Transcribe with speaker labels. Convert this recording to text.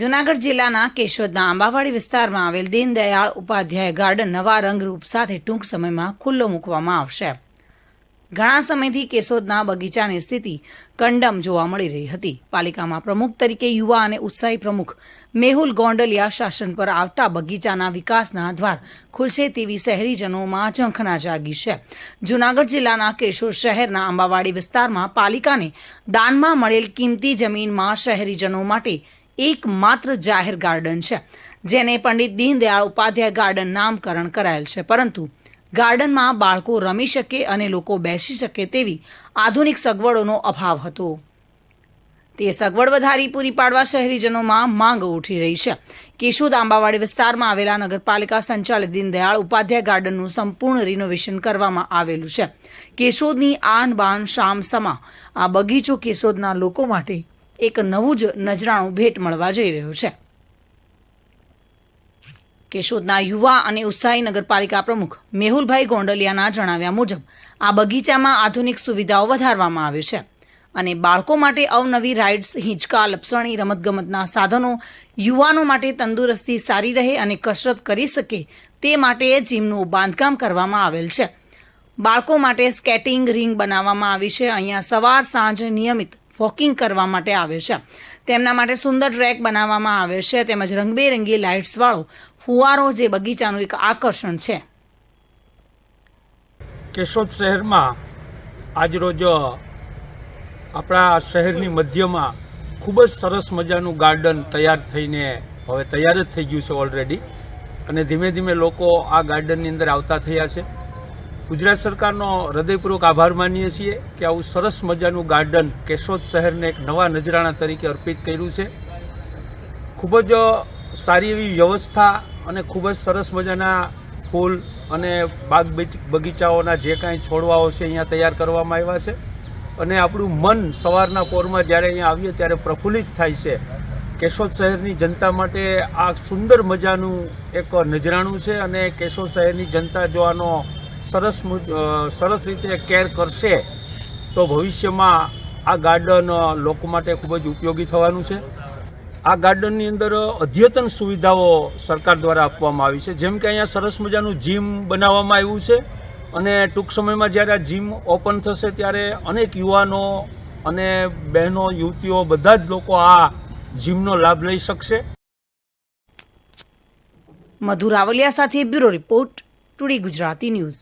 Speaker 1: જૂનાગઢ જિલ્લાના કેશોદના આંબાવાડી વિસ્તારમાં આવેલ દીનદયાળ ઉપાધ્યાય ગાર્ડન નવા રંગરૂપ સાથે ટૂંક સમયમાં ખુલ્લો મૂકવામાં આવશે. ઘણા સમયથી કેશોદના બગીચાની સ્થિતિ કંડમ જોવા મળી રહી હતી. પાલિકામાં પ્રમુખ તરીકે યુવા અને ઉત્સાહી પ્રમુખ મેહુલ ગોંડલિયા શાસન પર આવતા બગીચાના વિકાસના દ્વાર ખુલશે તેવી શહેરીજનોમાં ઝંખના જાગી છે. જૂનાગઢ જિલ્લાના કેશોદ શહેરના આંબાવાડી વિસ્તારમાં પાલિકાને દાનમાં મળેલ કિંમતી જમીનમાં શહેરીજનો માટે એકમાત્ર જાહેર ગાર્ડન છે, જેને પંડિત દીનદયાળ ઉપાધ્યાય ગાર્ડન નામકરણ કરાયેલ છે. પરંતુ ગાર્ડનમાં બાળકો રમી શકે અને લોકો બેસી શકે તેવી આધુનિક સગવડોનો અભાવ હતો. તે સગવડ વધારી પૂરી પાડવા શહેરીજનોમાં માંગ ઉઠી રહી છે. કેશોદ આંબાવાડી વિસ્તારમાં આવેલા નગરપાલિકા સંચાલિત દીનદયાળ ઉપાધ્યાય ગાર્ડનનું સંપૂર્ણ રિનોવેશન કરવામાં આવેલું છે. કેશોદની આન બાન શામ સમા આ બગીચો કેશોદના લોકો માટે એક નવું જ નજરાણું ભેટ મળવા જઈ રહ્યું છે. કેશોદના યુવા અને ઉત્સાહી નગરપાલિકા પ્રમુખ મેહુલભાઈ ગોંડલિયાના જણાવ્યા મુજબ, આ બગીચામાં આધુનિક સુવિધાઓ વધારવામાં આવે છે અને બાળકો માટે અવનવી રાઇડ્સ, હિંચકા, લપસણી, રમતગમતના સાધનો યુવાનો માટે તંદુરસ્તી સારી રહે અને કસરત કરી શકે તે માટે જીમનું બાંધકામ કરવામાં આવેલ છે. બાળકો માટે સ્કેટિંગ રિંગ બનાવવામાં આવી છે. અહીંયા સવાર સાંજ નિયમિત વોકિંગ કરવા માટે આવે છે. તેમના માટે સુંદર ટ્રેક બનાવવામાં આવે છે તેમજ રંગબેરંગી લાઇટ્સવાળો ફુવારો જે બગીચાનું એક આકર્ષણ છે.
Speaker 2: કેશોદ શહેરમાં આજરોજ આપણા શહેરની મધ્યમાં ખૂબ જ સરસ મજાનું ગાર્ડન તૈયાર થઈને હવે તૈયાર જ થઈ ગયું છે ઓલરેડી. અને ધીમે ધીમે લોકો આ ગાર્ડનની અંદર આવતા થયા છે. ગુજરાત સરકારનો હૃદયપૂર્વક આભાર માનીએ છીએ કે આવું સરસ મજાનું ગાર્ડન કેશોદ શહેરને એક નવા નજરાણા તરીકે અર્પિત કર્યું છે. ખૂબ જ સારી એવી વ્યવસ્થા અને ખૂબ જ સરસ મજાના ફૂલ અને બાગ બગીચ- બગીચાઓના જે કાંઈ છોડવાઓ છે અહીંયા તૈયાર કરવામાં આવ્યા છે. અને આપણું મન સવારના પોરમાં જ્યારે અહીંયા આવીએ ત્યારે પ્રફુલ્લિત થાય છે. કેશોદ શહેરની જનતા માટે આ સુંદર મજાનું એક નજરાણું છે અને કેશોદ શહેરની જનતા જો આનો સરસ સરસ રીતે કેર કરશે તો ભવિષ્યમાં આ ગાર્ડન લોકો માટે ખૂબ જ ઉપયોગી થવાનું છે. આ ગાર્ડનની અંદર અદ્યતન સુવિધાઓ સરકાર દ્વારા આપવામાં આવી છે. જેમ કે અહીંયા સરસ મજાનું જીમ બનાવવામાં આવ્યું છે અને ટૂંક સમયમાં જ્યારે આ જીમ ઓપન થશે ત્યારે અનેક યુવાનો અને બહેનો, યુવતીઓ બધા જ લોકો આ જીમનો લાભ લઈ શકશે.
Speaker 1: મધુ રાવલિયા સાથે bureau report today Gujarati news.